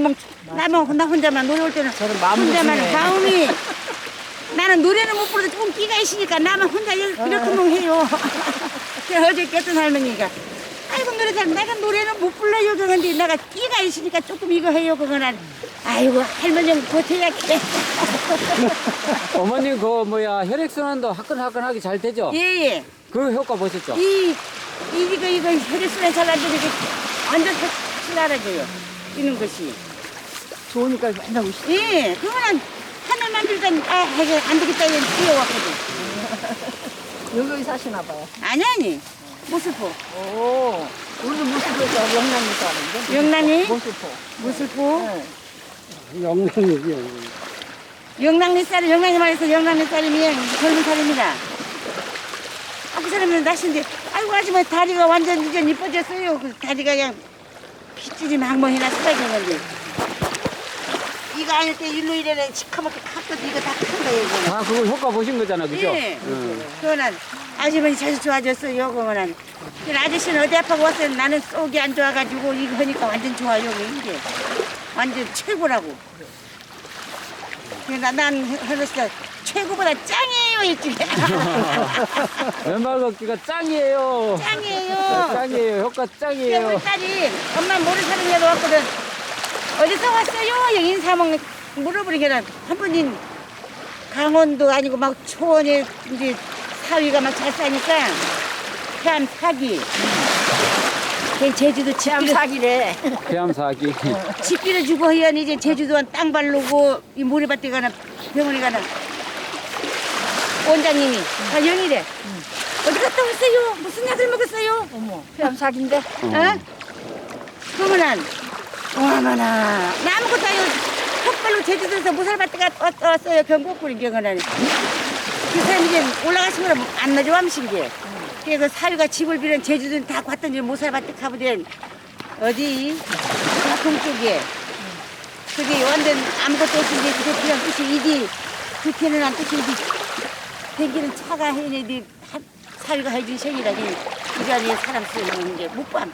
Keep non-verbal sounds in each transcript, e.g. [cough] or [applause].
그러면 나만 나 혼자만 노래 올 때는 저는 마음 혼자만. 마음이 나는 노래는 못 부르도 조금 끼가 있으니까 나만 혼자 이렇게 뭐 해요. 그래서 어저께 어떤 할머니가 아이고 노래 잘 내가 노래는 못 불러요 그런데 내가 끼가 있으니까 조금 이거 해요 그거는 아이고 할머니는 버텨야 돼. [laughs] 어머님 그 뭐야 혈액순환도 화끈화끈하게 잘 되죠? 예예. 그 효과 보셨죠? 이, 이, 이거, 이거, 혈액순환 잘안 되니까 완전 신나라져요. 뛰는 것이. 좋으니까 맨날 오시. 예, 그거는 하늘만 들던, 아, 이거 안 되겠다, 이건 뛰어왔거든. [laughs] 여기 사시나 봐요. 아니, 아니. 무슬포. 오, 우리도 무슬포에서 영남이 사는데. 영남이? 무슬포. 무슬포. 네. 영양이지. 영랑리 쌀이, 영랑리 말해서 영랑리 쌀이면 젊은 사람이다. 아, 그 사람은 날씨인데, 아이고, 아줌마 다리가 완전 이제 이뻐졌어요. 그 다리가 그냥 핏줄이 막멍이나 쓰러진 건데. 이거 아닐 때 일로 이래는 시커멓게 컸거든. 이거 다 큰 거예요, 이거는. 아 그거 효과 보신 거잖아 그죠? 예. 응. 그거는 아주머니 자주 좋아졌어요, 그거는. 아저씨는 어디 아파고 왔어요. 나는 속이 안 좋아가지고 이거 하니까 완전 좋아요, 이게. 완전 최고라고. 그래서 난 해봤을 때 최고보다 짱이에요, 이쪽에. 왼발 걷기가 짱이에요. 짱이에요. 짱이에요. 효과 우리 짱이에요. 딸이 엄마 모르는 사람이라도 왔거든. 어디서 왔어요? 여기 인사먹 물어보니까 한 분인 강원도 아니고 막 초원에 이제 사위가 막잘 사니까 참 사기. 걔 제주도 참 사기래. 폐암 사기. 집기를 주고 하연 이제 제주도 땅 바르고 이 모래밭에 가나 병원에 가나 원장님이 다 영이래. 어디 갔다 왔어요? 무슨 약을 먹었어요? 어머, 참 사기인데. 어? 그러면은 어머나. 나 아무것도 아니고 헛발로 제주도에서 무살밭에 갔다 왔어요. 경복구리 경원에 그 사람이 이제 올라가신 거를 안 나죠 암신게 그래서 사위가 집을 빌은 제주도는 다 갔던지 무살밭에 가보된 어디? 북동 쪽에. 그게 완전 아무것도 없은 게 그게 그냥 뜻이 이디 그렇게는 안 뜻이 이디 댕기는 차가 해내디 사위가 해준 생이라니 그 자리에 사람 쓰는 게 못 봤어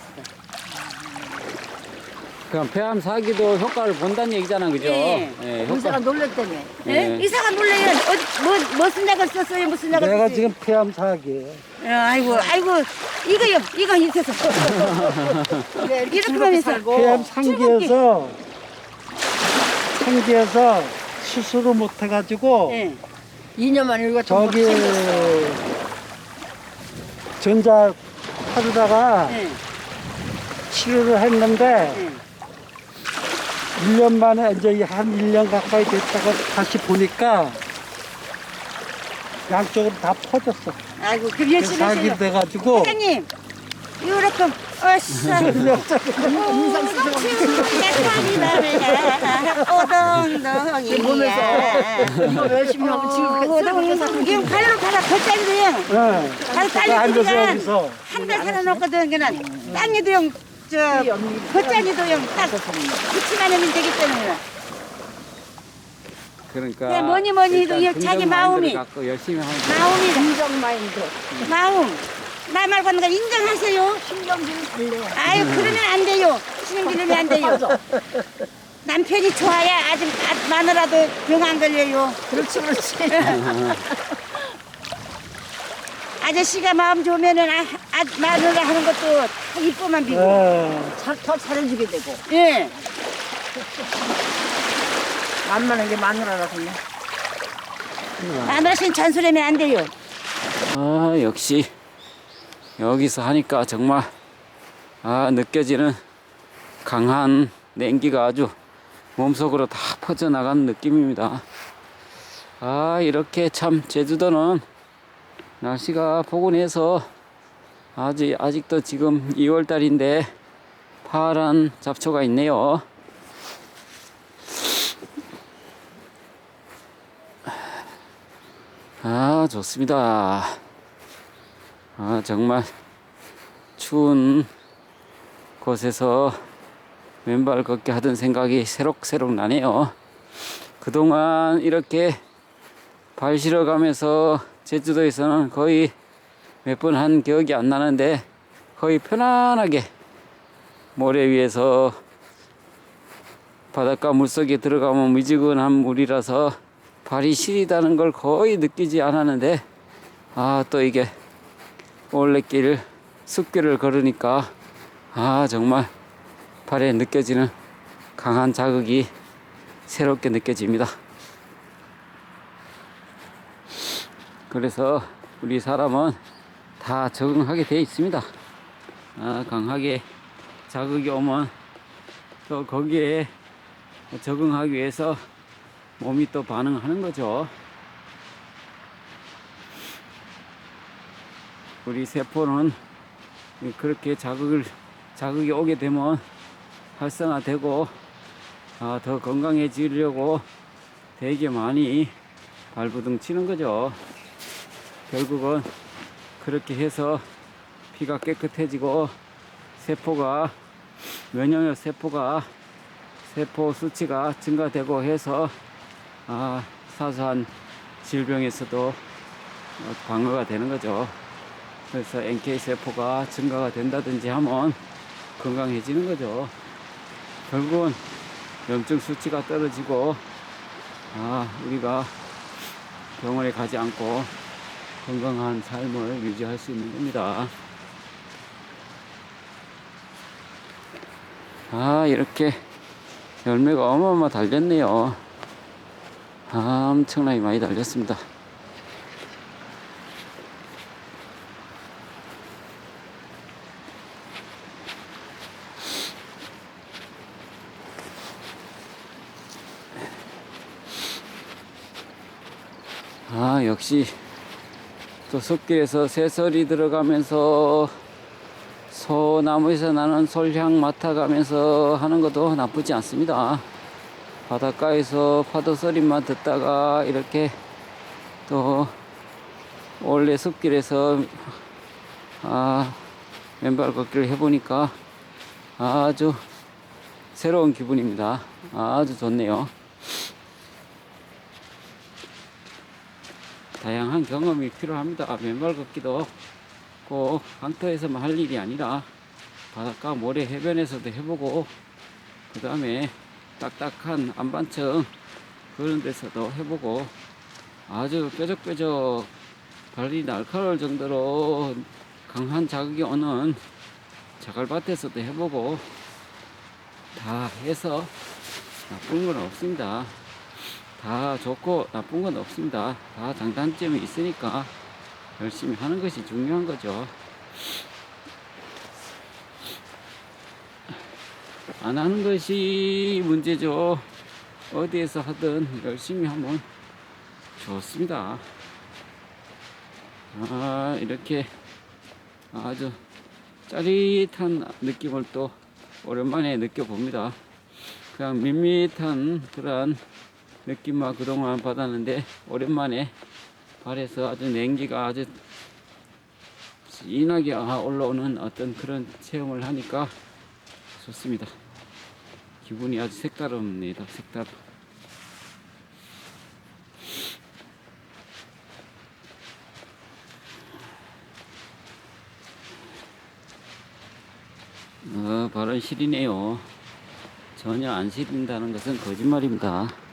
그럼 폐암 사기도 효과를 본다는 얘기잖아 그죠? 예. 예, 의사가 놀랬다며. 예? 예. 이사가 몰라요. 어디 뭐 무슨 약을 썼어요? 무슨 약을 내가 썼어요? 지금 폐암 사기예요. 어, 아이고 아이고 이거요 이거 있어서 그래, [laughs] 이렇게 이렇게 즐겁게 하면서 살고. 폐암 상기에서 상기에서 수술을 못 해가지고 예. 2년 만에 우리가 좀 저기. 전자 하루다가 예. 치료를 했는데 예. 1년 만에 이제 한 1년 가까이 됐다가 다시 보니까 양쪽으로 다 퍼졌어. 아이고 그 열심히 사기 하세요. 돼가지고. 사장님 요렇게 어싸 오동동이야. 이거 열심히 하면 지금 살고. 지금 발로 가라. 겉다리도 형 네. 발 빨리 앉아서 여기서. 한달 살아놓거든 그냥 땅에도 형 저 겉다리도 형딱 붙이만 하면 되기 때문에. 그러니까 네, 뭐니 뭐니 해도 일단 이 자기 긍정 마음이- 마인드를 갖고 열심히 하면 돼. 마음이. 긍정 마인드. 마음. 나 말고 하는 거 인정하세요. 신경질이 달래. 아유 그러면 안 돼요. 신경 기르면 안 돼요. 남편이 좋아야 아직 아- 마누라도 병 안 걸려요. 그렇지, 그렇지. [laughs] 아저씨가 마음 좋으면은 아, 아, 마누라 하는 것도 다 이뻐만 비고 네. 잘, 더 잘해주게 되고. 예 [laughs] 만만한 게 마누라라 그냥. 마누라 씨는 잔소리하면 안 돼요 아 역시 여기서 하니까 정말 아 느껴지는 강한 냉기가 아주 몸속으로 다 퍼져나가는 느낌입니다. 아 이렇게 참 제주도는 날씨가 포근해서 아직 아직도 지금 2월 달인데 파란 잡초가 있네요. 아 좋습니다. 아 정말 추운 곳에서 왼발 걷기 하던 생각이 새록새록 나네요. 그동안 이렇게 발 실어가면서 제주도에서는 거의 몇 번 한 기억이 안 나는데 거의 편안하게 모래 위에서 바닷가 물속에 들어가면 미지근한 물이라서 발이 시리다는 걸 거의 느끼지 않았는데 아 또 이게 올레길 숲길을 걸으니까 아 정말 발에 느껴지는 강한 자극이 새롭게 느껴집니다. 그래서 우리 사람은 다 적응하게 되어 있습니다. 아, 강하게 자극이 오면 또 거기에 적응하기 위해서 몸이 또 반응하는 거죠. 우리 세포는 그렇게 자극을 자극이 오게 되면 활성화되고 아, 더 건강해지려고 되게 많이 발부둥 치는 거죠. 결국은 그렇게 해서 피가 깨끗해지고 세포가 면역력 세포가 세포 수치가 증가되고 해서 아, 사소한 질병에서도 어, 방어가 되는 거죠. 그래서 NK 세포가 증가가 된다든지 하면 건강해지는 거죠. 결국은 염증 수치가 떨어지고 아, 우리가 병원에 가지 않고 건강한 삶을 유지할 수 있는 겁니다. 아, 이렇게 열매가 어마어마 달렸네요. 아, 엄청나게 많이 달렸습니다. 아, 역시 또 숲길에서 새소리 들어가면서 소나무에서 나는 솔향 맡아가면서 하는 것도 나쁘지 않습니다. 바닷가에서 파도 소리만 듣다가 이렇게 또 원래 숲길에서 아, 맨발 걷기를 해보니까 아주 새로운 기분입니다. 아주 좋네요. 다양한 경험이 필요합니다. 맨발 걷기도 꼭 강터에서만 할 일이 아니라 바닷가 모래 해변에서도 해보고 그 다음에 딱딱한 안반층 그런 데서도 해보고 아주 뾰족뾰족 발이 날카로울 정도로 강한 자극이 오는 자갈밭에서도 해보고 다 해서 나쁜 건 없습니다. 다 좋고 나쁜 건 없습니다. 다 장단점이 있으니까 열심히 하는 것이 중요한 거죠. 안 하는 것이 문제죠. 어디에서 하든 열심히 하면 좋습니다. 아, 이렇게 아주 짜릿한 느낌을 또 오랜만에 느껴봅니다. 그냥 밋밋한 그런 느낌만 그동안 받았는데 오랜만에 발에서 아주 냉기가 아주 진하게 아, 올라오는 어떤 그런 체험을 하니까 좋습니다. 기분이 아주 색다릅니다. 색다르. 어, 발은 시리네요. 전혀 안 시린다는 것은 거짓말입니다.